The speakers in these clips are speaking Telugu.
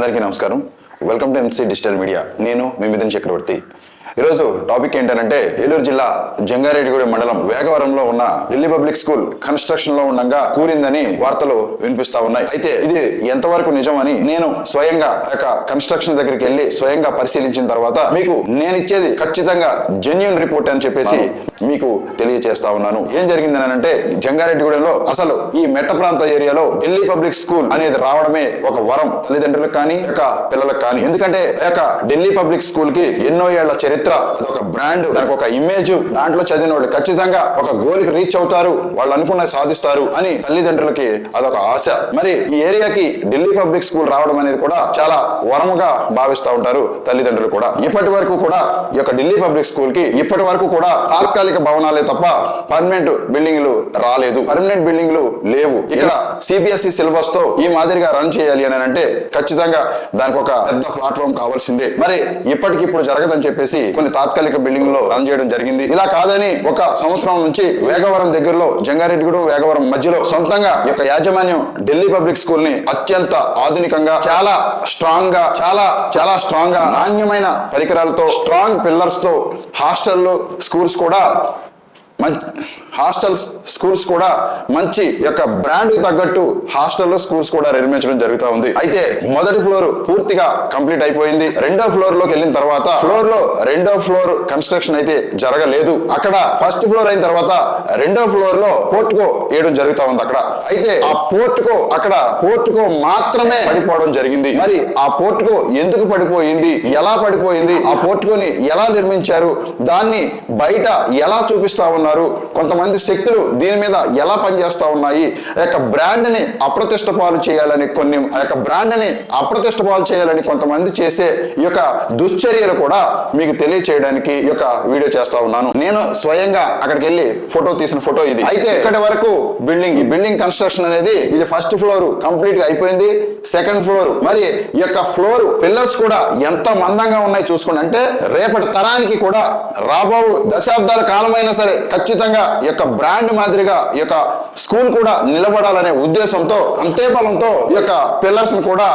అందరికీ నమస్కారం. Welcome to MC digital media నేను మీ మిథున్ చక్రవర్తి. ఈరోజు టాపిక్ ఏంటంటే ఏలూరు జిల్లా జంగారెడ్డిగూడెం మండలం వేగవరంలో ఉన్న ఢిల్లీ పబ్లిక్ స్కూల్ కన్స్ట్రక్షన్లో ఉండగా కూలిందని వార్తలు వినిపిస్తా ఉన్నాయి. అయితే ఇది ఎంతవరకు నిజమని నేను స్వయంగా యొక్క కన్స్ట్రక్షన్ దగ్గరికి వెళ్ళి స్వయంగా పరిశీలించిన తర్వాత మీకు నేను ఇచ్చేది ఖచ్చితంగా జెన్యున్ రిపోర్ట్ అని చెప్పేసి మీకు తెలియజేస్తా ఉన్నాను. ఏం జరిగిందని అంటే జంగారెడ్డిగూడెంలో అసలు ఈ మెట్ట ప్రాంత ఏరియాలో ఢిల్లీ పబ్లిక్ స్కూల్ అనేది రావడమే ఒక వరం. తల్లిదండ్రులకు కానీ ఒక పిల్లలకు కానీ. ఎందుకంటే యొక్క ఢిల్లీ పబ్లిక్ స్కూల్కి ఎన్నో ఏళ్ళ చరిత్ర ఒక బ్రాండ్ దానికి ఒక ఇమేజ్ దాంట్లో చదివిన వాళ్ళు ఖచ్చితంగా ఒక గోల్కి రీచ్ అవుతారు వాళ్ళు అనుకున్నది సాధిస్తారు అని తల్లిదండ్రులకి అదొక ఆశ. మరి ఈ ఏరియాకి ఢిల్లీ పబ్లిక్ స్కూల్ రావడం అనేది కూడా చాలా వరముగా భావిస్తూ ఉంటారు తల్లిదండ్రులు కూడా. ఇప్పటి వరకు కూడా ఈ యొక్క ఢిల్లీ పబ్లిక్ స్కూల్కి ఇప్పటి వరకు కూడా తాత్కాలిక భవనాలే తప్ప పర్మనెంట్ బిల్డింగ్లు రాలేదు. పర్మనెంట్ బిల్డింగ్లు లేవు. ఇక్కడ సిబిఎస్ఈ సిలబస్తో ఈ మాదిరిగా రన్ చేయాలి అని అంటే ఖచ్చితంగా దానికి ఒక పెద్ద ప్లాట్ఫామ్ కావాల్సిందే. మరి ఇప్పటికిప్పుడు జరగదని చెప్పేసి కొన్ని తాత్కాలిక బిల్డింగ్లో రన్ చేయడం జరిగింది. ఇలా కాదని ఒక సంవత్సరం నుంచి వేగవరం దగ్గరలో జంగారెడ్డిగూడెం వేగవరం మధ్యలో సొంతంగా యొక్క యాజమాన్యం ఢిల్లీ పబ్లిక్ స్కూల్ని అత్యంత ఆధునికంగా చాలా స్ట్రాంగ్గా చాలా చాలా స్ట్రాంగ్గా నాణ్యమైన పరికరాలతో స్ట్రాంగ్ పిల్లర్స్తో హాస్టల్లో స్కూల్స్ కూడా హాస్టల్స్ స్కూల్స్ కూడా మంచి యొక్క బ్రాండ్ తగ్గట్టు హాస్టల్లో స్కూల్స్ కూడా నిర్మించడం జరుగుతూ ఉంది. అయితే మొదటి ఫ్లోర్ పూర్తిగా కంప్లీట్ అయిపోయింది. రెండో ఫ్లోర్లోకి వెళ్ళిన తర్వాత ఫ్లోర్లో రెండో ఫ్లోర్ కన్స్ట్రక్షన్ అయితే జరగలేదు. అక్కడ ఫస్ట్ ఫ్లోర్ అయిన తర్వాత రెండో ఫ్లోర్లో పోర్టుకో వేయడం జరుగుతూ ఉంది అక్కడ. అయితే ఆ పోర్టుకో అక్కడ పోర్టుకో మాత్రమే పడిపోవడం జరిగింది. మరి ఆ పోర్టుకో ఎందుకు పడిపోయింది? ఎలా పడిపోయింది? ఆ పోర్టుకోని ఎలా నిర్మించారు? దాన్ని బయట ఎలా చూపిస్తా ఉన్నారు? కొంతమంది శక్తులు దీని మీద ఎలా పనిచేస్తా ఉన్నాయి? ఆ యొక్క బ్రాండ్ని అప్రతిష్ట పాలు చేయాలని కొన్ని ఆ యొక్క బ్రాండ్ని అప్రతిష్ట పాలు చేయాలని కొంతమంది చేసే ఈ యొక్క దుశ్చర్యలు కూడా మీకు తెలియచేయడానికి ఈ యొక్క వీడియో చేస్తా ఉన్నాను. నేను స్వయంగా అక్కడికి వెళ్ళి ఫోటో తీసిన ఫోటో ఇది. అయితే ఇక్కడి వరకు బిల్డింగ్ ఈ బిల్డింగ్ కన్స్ట్రక్షన్ అనేది ఇది ఫస్ట్ ఫ్లోర్ కంప్లీట్గా అయిపోయింది. సెకండ్ ఫ్లోర్ మరి ఈ యొక్క ఫ్లోర్ పిల్లర్స్ కూడా ఎంత మందంగా ఉన్నాయి చూసుకోండి. అంటే రేపటి తరానికి కూడా రాబో దశాబ్దాల కాలమైనా సరే ఖచ్చితంగా ఈ యొక్క బ్రాండ్ మాదిరిగా ఈ యొక్క స్కూల్ కూడా నిలబడాలనే ఉద్దేశంతో అంతే బలంతో ఈ యొక్క పిల్లర్స్ కూడా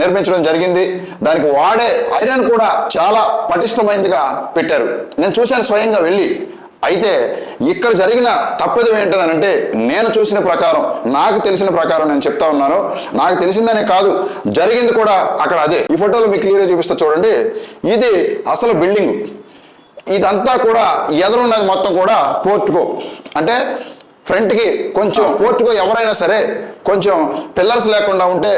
నిర్మించడం జరిగింది. దానికి వాడే ఐరన్ కూడా చాలా పటిష్టమైనదిగా పెట్టారు. నేను చూశాను స్వయంగా వెళ్ళి. అయితే ఇక్కడ జరిగిన తప్పదు ఏంటనంటే నేను చూసిన ప్రకారం నాకు తెలిసిన ప్రకారం నేను చెప్తా ఉన్నాను. నాకు తెలిసిందనే కాదు జరిగింది కూడా అక్కడ అదే. ఈ ఫోటోలో మీకు క్లియర్గా చూపిస్తా చూడండి. ఇది అసలు బిల్డింగ్. ఇదంతా కూడా ఎదురున్నది మొత్తం కూడా పోర్టుకో అంటే ఫ్రంట్కి కొంచెం పోర్టుకో ఎవరైనా సరే కొంచెం పిల్లర్స్ లేకుండా ఉంటే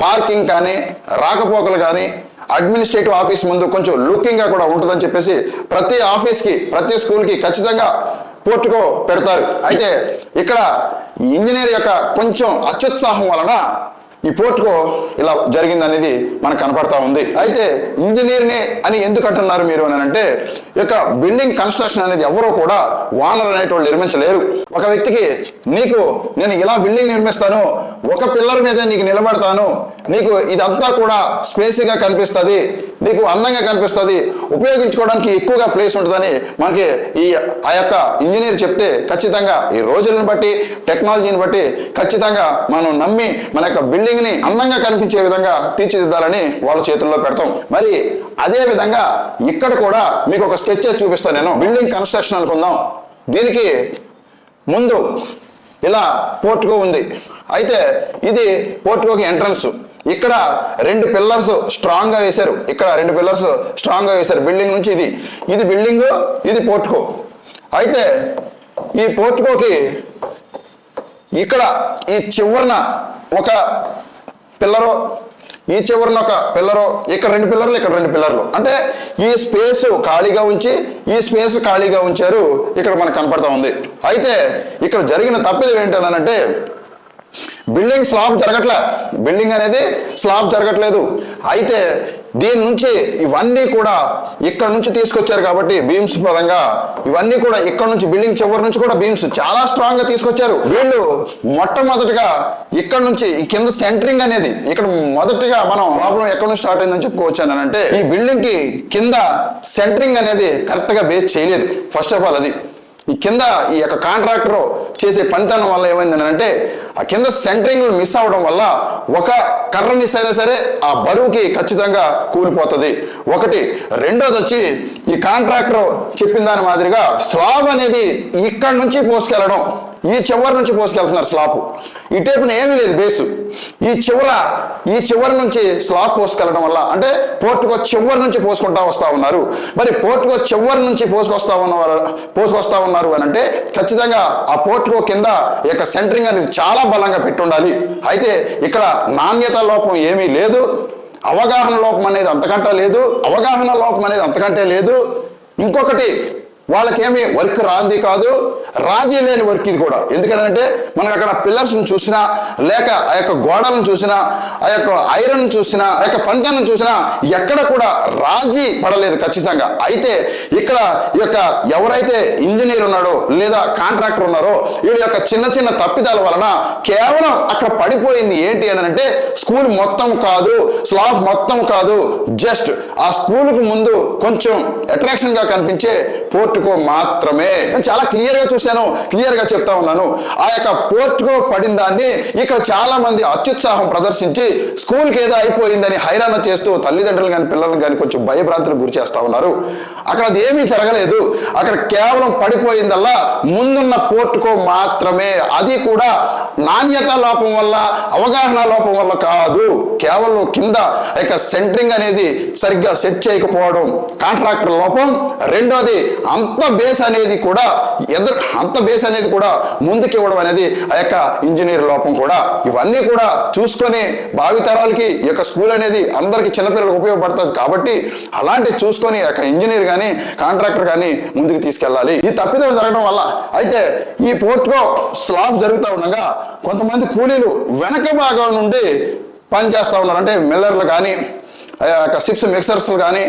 పార్కింగ్ కానీ రాకపోకలు కానీ అడ్మినిస్ట్రేటివ్ ఆఫీస్ ముందు కొంచెం లుకింగ్గా కూడా ఉంటుందని చెప్పేసి ప్రతి ఆఫీస్కి ప్రతి స్కూల్కి ఖచ్చితంగా పోర్టుకో పెడతారు. అయితే ఇక్కడ ఇంజనీర్ యొక్క కొంచెం అత్యుత్సాహం వలన ఈ పోర్టుకో ఇలా జరిగింది అనేది మనకు కనపడతా ఉంది. అయితే ఇంజనీర్ని అని ఎందుకు అంటున్నారు మీరు అని అంటే ఈ యొక్క బిల్డింగ్ కన్స్ట్రక్షన్ అనేది ఎవరో కూడా వానర్ అనేటోళ్ళు నిర్మించలేరు. ఒక వ్యక్తికి నీకు నేను ఇలా బిల్డింగ్ నిర్మిస్తాను ఒక పిల్లర్ మీద నీకు నిలబడతాను నీకు ఇదంతా కూడా స్పేసీగా కనిపిస్తుంది నీకు అందంగా కనిపిస్తుంది ఉపయోగించుకోవడానికి ఎక్కువగా ప్లేస్ ఉంటుందని మనకి ఈ ఆ యొక్క ఇంజనీర్ చెప్తే ఖచ్చితంగా ఈ రోజులను బట్టి టెక్నాలజీని బట్టి ఖచ్చితంగా మనం నమ్మి మన యొక్క బిల్డింగ్ బిల్డింగ్ని అందంగా కనిపించే విధంగా తీర్చిదిద్దాలని వాళ్ళ చేతుల్లో పెడతాం. మరి అదే విధంగా ఇక్కడ కూడా మీకు ఒక స్కెచ్ చూపిస్తాను నేను. బిల్డింగ్ కన్స్ట్రక్షన్ అనుకుందాం. దీనికి ముందు ఇలా పోర్టుకో ఉంది. అయితే ఇది పోర్టుకోకి ఎంట్రన్స్. ఇక్కడ రెండు పిల్లర్స్ స్ట్రాంగ్గా వేశారు. ఇక్కడ రెండు పిల్లర్స్ స్ట్రాంగ్గా వేశారు. బిల్డింగ్ నుంచి ఇది. ఇది బిల్డింగ్ ఇది పోర్టుకో. అయితే ఈ పోర్టుకోకి ఇక్కడ ఈ చివరన ఒక పిల్లరు ఈ చివరన ఒక పిల్లరు ఇక్కడ రెండు పిల్లర్లు ఇక్కడ రెండు పిల్లర్లు. అంటే ఈ స్పేస్ ఖాళీగా ఉంచి ఈ స్పేస్ ఖాళీగా ఉంచారు ఇక్కడ మనకు కనపడతా ఉంది. అయితే ఇక్కడ జరిగిన తప్పిదం ఏంటనంటే బిల్డింగ్ స్లాబ్ జరగట్లే. బిల్డింగ్ అనేది స్లాబ్ జరగట్లేదు. అయితే దీని నుంచి ఇవన్నీ కూడా ఇక్కడ నుంచి తీసుకొచ్చారు కాబట్టి బీమ్స్ పరంగా ఇవన్నీ కూడా ఇక్కడ నుంచి బిల్డింగ్ చివరి నుంచి కూడా బీమ్స్ చాలా స్ట్రాంగ్గా తీసుకొచ్చారు. వీళ్ళు మొట్టమొదటిగా ఇక్కడ నుంచి కింద సెంటరింగ్ అనేది ఇక్కడ మొదటిగా మనం ప్రాబ్లం ఎక్కడ నుంచి స్టార్ట్ అయిందని చెప్పుకోవచ్చు అంటే ఈ బిల్డింగ్కి కింద సెంటరింగ్ అనేది కరెక్ట్గా బేస్ చేయలేదు. ఫస్ట్ ఆఫ్ ఆల్ అది. ఈ కింద ఈ యొక్క కాంట్రాక్టర్ చేసే పనితనం వల్ల ఏమైందని అంటే ఆ కింద సెంటరింగ్ మిస్ అవడం వల్ల ఒక కర్ర మిస్ అయినా సరే ఆ బరువుకి ఖచ్చితంగా కూలిపోతుంది. ఒకటి. రెండోది వచ్చి ఈ కాంట్రాక్టర్ చెప్పిన దాని మాదిరిగా స్లాబ్ అనేది ఇక్కడ నుంచి పోసుకెళ్ళడం. ఈ చివరి నుంచి పోసుకెళ్తున్నారు స్లాపు ఈ టైపున ఏమీ లేదు బేసు ఈ చివర ఈ చివరి నుంచి స్లాబ్ పోసుకెళ్ళడం వల్ల అంటే పోర్టుకో చివరి నుంచి పోసుకుంటా వస్తా ఉన్నారు. మరి పోర్టుకో చివరి నుంచి పోసుకొస్తా ఉన్నవారు పోసుకొస్తా ఉన్నారు అని అంటే ఖచ్చితంగా ఆ పోర్టుకో కింద ఈ యొక్క సెంటరింగ్ అనేది చాలా బలంగా పెట్టుండాలి. అయితే ఇక్కడ నాణ్యత లోపం ఏమీ లేదు. అవగాహన లోపం అనేది అంతకంటే లేదు. అవగాహన లోపం అనేది అంతకంటే లేదు. ఇంకొకటి వాళ్ళకేమి వర్క్ రాంది కాదు రాజీ లేని వర్క్ ఇది కూడా. ఎందుకంటే మనకు అక్కడ పిల్లర్స్ని చూసినా లేక ఆ యొక్క గోడలను చూసినా ఆ యొక్క ఐరన్ చూసినా ఆ యొక్క పంటను చూసినా ఎక్కడ కూడా రాజీ పడలేదు ఖచ్చితంగా. అయితే ఇక్కడ ఈ యొక్క ఎవరైతే ఇంజనీర్ ఉన్నాడో లేదా కాంట్రాక్టర్ ఉన్నారో వీడి యొక్క చిన్న చిన్న తప్పిదాల వలన కేవలం అక్కడ పడిపోయింది ఏంటి అని అంటే స్కూల్ మొత్తం కాదు స్లాబ్ మొత్తం కాదు జస్ట్ ఆ స్కూల్కి ముందు కొంచెం అట్రాక్షన్గా కనిపించే కనిపించే పోర్టుకో మాత్రమే. నేను చాలా క్లియర్గా చూశాను క్లియర్గా చెప్తా ఉన్నాను. ఆ యొక్క పోర్టుకో పడిన దాన్ని ఇక్కడ చాలా మంది అత్యుత్సాహం ప్రదర్శించి స్కూల్కి ఏదో అయిపోయిందని హైరాణ చేస్తూ తల్లిదండ్రులు కానీ పిల్లలను కానీ కొంచెం భయభ్రాంతులకు గురి చేస్తా ఉన్నారు. అక్కడ అది ఏమీ జరగలేదు. అక్కడ కేవలం పడిపోయిందల్లా ముందున్న పోర్టుకో మాత్రమే. అది కూడా నాణ్యత లోపం వల్ల అవగాహన లోపం వల్ల కాదు. కేవలం కింద ఆ యొక్క సెంటరింగ్ అనేది సరిగ్గా సెట్ చేయకపోవడం కాంట్రాక్టర్ లోపం. రెండోది అంత బేస్ అనేది కూడా ఎదురు అంత బేస్ అనేది కూడా ముందుకు ఇవ్వడం అనేది ఆ యొక్క ఇంజనీర్ లోపం కూడా. ఇవన్నీ కూడా చూసుకొని భావితరాలకి ఈ యొక్క స్కూల్ అనేది అందరికీ చిన్నపిల్లలకు ఉపయోగపడుతుంది కాబట్టి అలాంటి చూసుకొని ఆ యొక్క ఇంజనీర్ కానీ కాంట్రాక్టర్ కానీ ముందుకు తీసుకెళ్ళాలి. ఈ తప్పిదం జరగడం వల్ల అయితే ఈ పోర్ట్లో స్లాబ్ జరుగుతూ ఉండగా కొంతమంది కూలీలు వెనక భాగం నుండి పని చేస్తూ ఉన్నారు. అంటే మిల్లర్లు కానీ ఆ యొక్క సిప్స్ మిక్సర్స్లు కానీ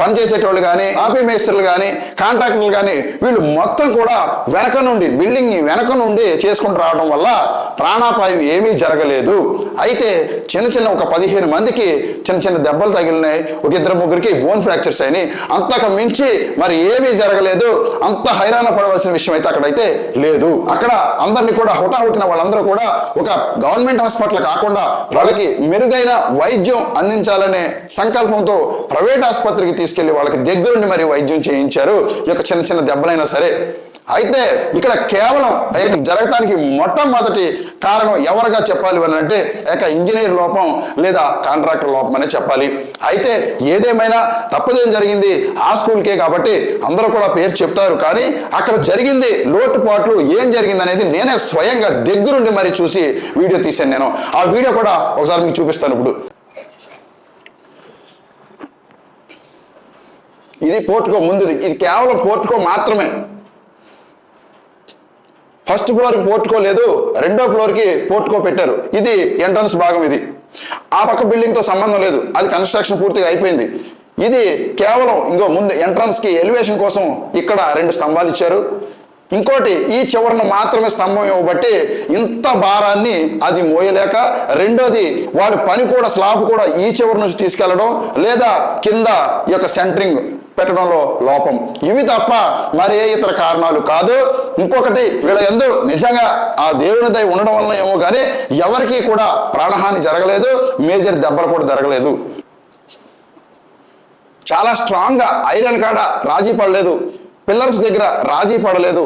పనిచేసేటోళ్ళు కానీ ఆపీ మేస్త్రులు కానీ కాంట్రాక్టర్లు కానీ వీళ్ళు మొత్తం కూడా వెనక నుండి బిల్డింగ్ వెనక నుండి చేసుకుంటూ రావడం వల్ల ప్రాణాపాయం ఏమీ జరగలేదు. అయితే చిన్న చిన్న ఒక పదిహేను మందికి చిన్న చిన్న దెబ్బలు తగిలినాయి. ఒక ఇద్దరు ముగ్గురికి బోన్ ఫ్రాక్చర్స్ అయినాయి. అంతకు మించి మరి ఏమీ జరగలేదు. అంత హైరాణ పడవలసిన విషయం అయితే అక్కడైతే లేదు. అక్కడ అందరినీ కూడా హుటాహుటిన వాళ్ళందరూ కూడా ఒక గవర్నమెంట్ హాస్పిటల్ కాకుండా వాళ్ళకి మెరుగైన వైద్యం అందించాలనే సంకల్పంతో ప్రైవేట్ ఆసుపత్రికి తీసుకెళ్ళి వాళ్ళకి దగ్గరుండి మరి వైద్యం చేయించారు. ఈ యొక్క చిన్న చిన్న దెబ్బలైనా సరే. అయితే ఇక్కడ కేవలం ఇక్కడ జరగటానికి మొట్టమొదటి కారణం ఎవరుగా చెప్పాలి అని అంటే ఏక ఇంజనీర్ లోపం లేదా కాంట్రాక్టర్ లోపం అనే చెప్పాలి. అయితే ఏదేమైనా తప్పదేం జరిగింది? ఆ స్కూల్కే కాబట్టి అందరూ కూడా పేరు చెప్తారు. కానీ అక్కడ జరిగింది లోటుపాట్లు ఏం జరిగింది అనేది నేనే స్వయంగా దగ్గరుండి మరి చూసి వీడియో తీశాను నేను. ఆ వీడియో కూడా ఒకసారి మీకు చూపిస్తాను ఇప్పుడు. ఇది పోర్టుకో ముందుది. ఇది కేవలం పోర్టుకో మాత్రమే. ఫస్ట్ ఫ్లోర్కి పోర్టుకో లేదు రెండో ఫ్లోర్కి పోర్టుకో పెట్టారు. ఇది ఎంట్రన్స్ భాగం ఇది. ఆ పక్క బిల్డింగ్తో సంబంధం లేదు. అది కన్స్ట్రక్షన్ పూర్తిగా అయిపోయింది. ఇది కేవలం ఇంకో ముందు ఎంట్రన్స్కి ఎలివేషన్ కోసం ఇక్కడ రెండు స్తంభాలు ఇచ్చారు. ఇంకోటి ఈ చివరన మాత్రమే స్తంభం ఇవ్వబట్టి ఇంత భారాన్ని అది మోయలేక రెండోది వాళ్ళ పని కూడా స్లాబ్ కూడా ఈ చివరి నుంచి తీసుకెళ్ళడం లేదా కింద ఈ యొక్క సెంటరింగ్ పెట్టడంలో లోపం. ఇవి తప్ప మరి ఏ ఇతర కారణాలు కాదు. ఇంకొకటి వీళ్ళ ఎందు నిజంగా ఆ దేవుని దయ ఉండడం వల్ల ఏమో కానీ ఎవరికీ కూడా ప్రాణహాని జరగలేదు మేజర్ దెబ్బలు కూడా జరగలేదు. చాలా స్ట్రాంగ్గా ఐరన్ కాడ రాజీ పడలేదు. పిల్లర్స్ దగ్గర రాజీ పడలేదు.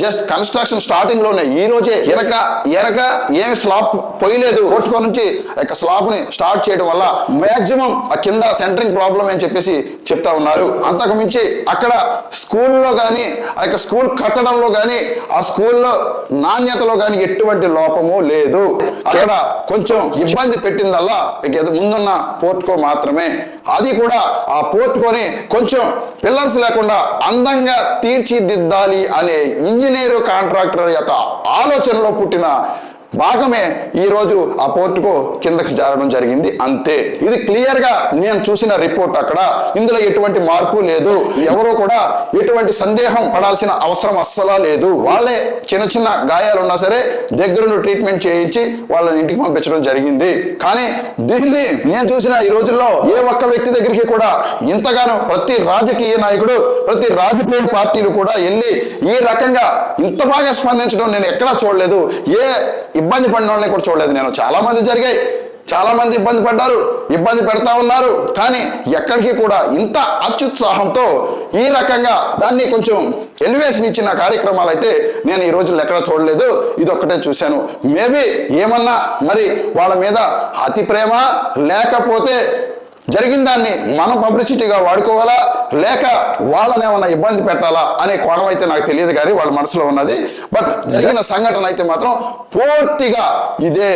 జస్ట్ కన్స్ట్రక్షన్ స్టార్టింగ్లోనే. ఈ రోజే ఎరక ఎరక ఏం స్లాబ్ పోయలేదు. కొట్టుకో నుంచి యొక్క స్లాబ్ని స్టార్ట్ చేయడం వల్ల మాక్సిమం ఆ కింద సెంటరింగ్ ప్రాబ్లం అని చెప్పేసి చెప్తా ఉన్నారు. అంతకు మించి అక్కడ స్కూల్లో కానీ ఆ యొక్క స్కూల్ కట్టడంలో కానీ ఆ స్కూల్లో నాణ్యతలో కానీ ఎటువంటి లోపము లేదు. అక్కడ కొంచెం ఇబ్బంది పెట్టిందల్లా ముందున్న పోర్టుకో మాత్రమే. అది కూడా ఆ పోర్టుకోని కొంచెం పిల్లర్స్ లేకుండా అందంగా తీర్చిదిద్దాలి అనే ఇంజనీరు కాంట్రాక్టర్ యొక్క ఆలోచనలో పుట్టిన భాగమే ఈ రోజు ఆ పోర్టుకు కిందకి జారడం జరిగింది. అంతే. ఇది క్లియర్గా నేను చూసిన రిపోర్ట్ అక్కడ. ఇందులో ఎటువంటి మార్పు లేదు. ఎవరు కూడా ఎటువంటి సందేహం పడాల్సిన అవసరం అస్సలా లేదు. వాళ్ళే చిన్న చిన్న గాయాలు ఉన్నా సరే దగ్గరుండి ట్రీట్మెంట్ చేయించి వాళ్ళని ఇంటికి పంపించడం జరిగింది. కానీ దీన్ని నేను చూసిన ఈ రోజుల్లో ఏ ఒక్క వ్యక్తి దగ్గరికి కూడా ఇంతగానో ప్రతి రాజకీయ నాయకుడు ప్రతి రాజకీయ పార్టీలు కూడా వెళ్ళి ఈ రకంగా ఇంత బాగా స్పందించడం నేను ఎక్కడా చూడలేదు. ఏ ఇబ్బంది పడిన వాళ్ళని కూడా చూడలేదు నేను. చాలా మంది జరిగాయి. చాలా మంది ఇబ్బంది పడ్డారు. ఇబ్బంది పెడతా ఉన్నారు. కానీ ఎక్కడికి కూడా ఇంత అత్యుత్సాహంతో ఈ రకంగా దాన్ని కొంచెం ఎలివేషన్ ఇచ్చిన కార్యక్రమాలు అయితే నేను ఈ రోజుల్లో ఎక్కడ చూడలేదు. ఇది ఒక్కటే చూశాను. మేబీ ఏమన్నా మరి వాళ్ళ మీద అతి ప్రేమ లేకపోతే జరిగిన దాన్ని మనం పబ్లిసిటీగా వాడుకోవాలా? లేక వాళ్ళని ఏమైనా ఇబ్బంది పెట్టాలా? అనే కోణం అయితే నాకు తెలియదు కానీ వాళ్ళ మనసులో ఉన్నది. బట్ జరిగిన సంఘటన అయితే మాత్రం పూర్తిగా ఇదే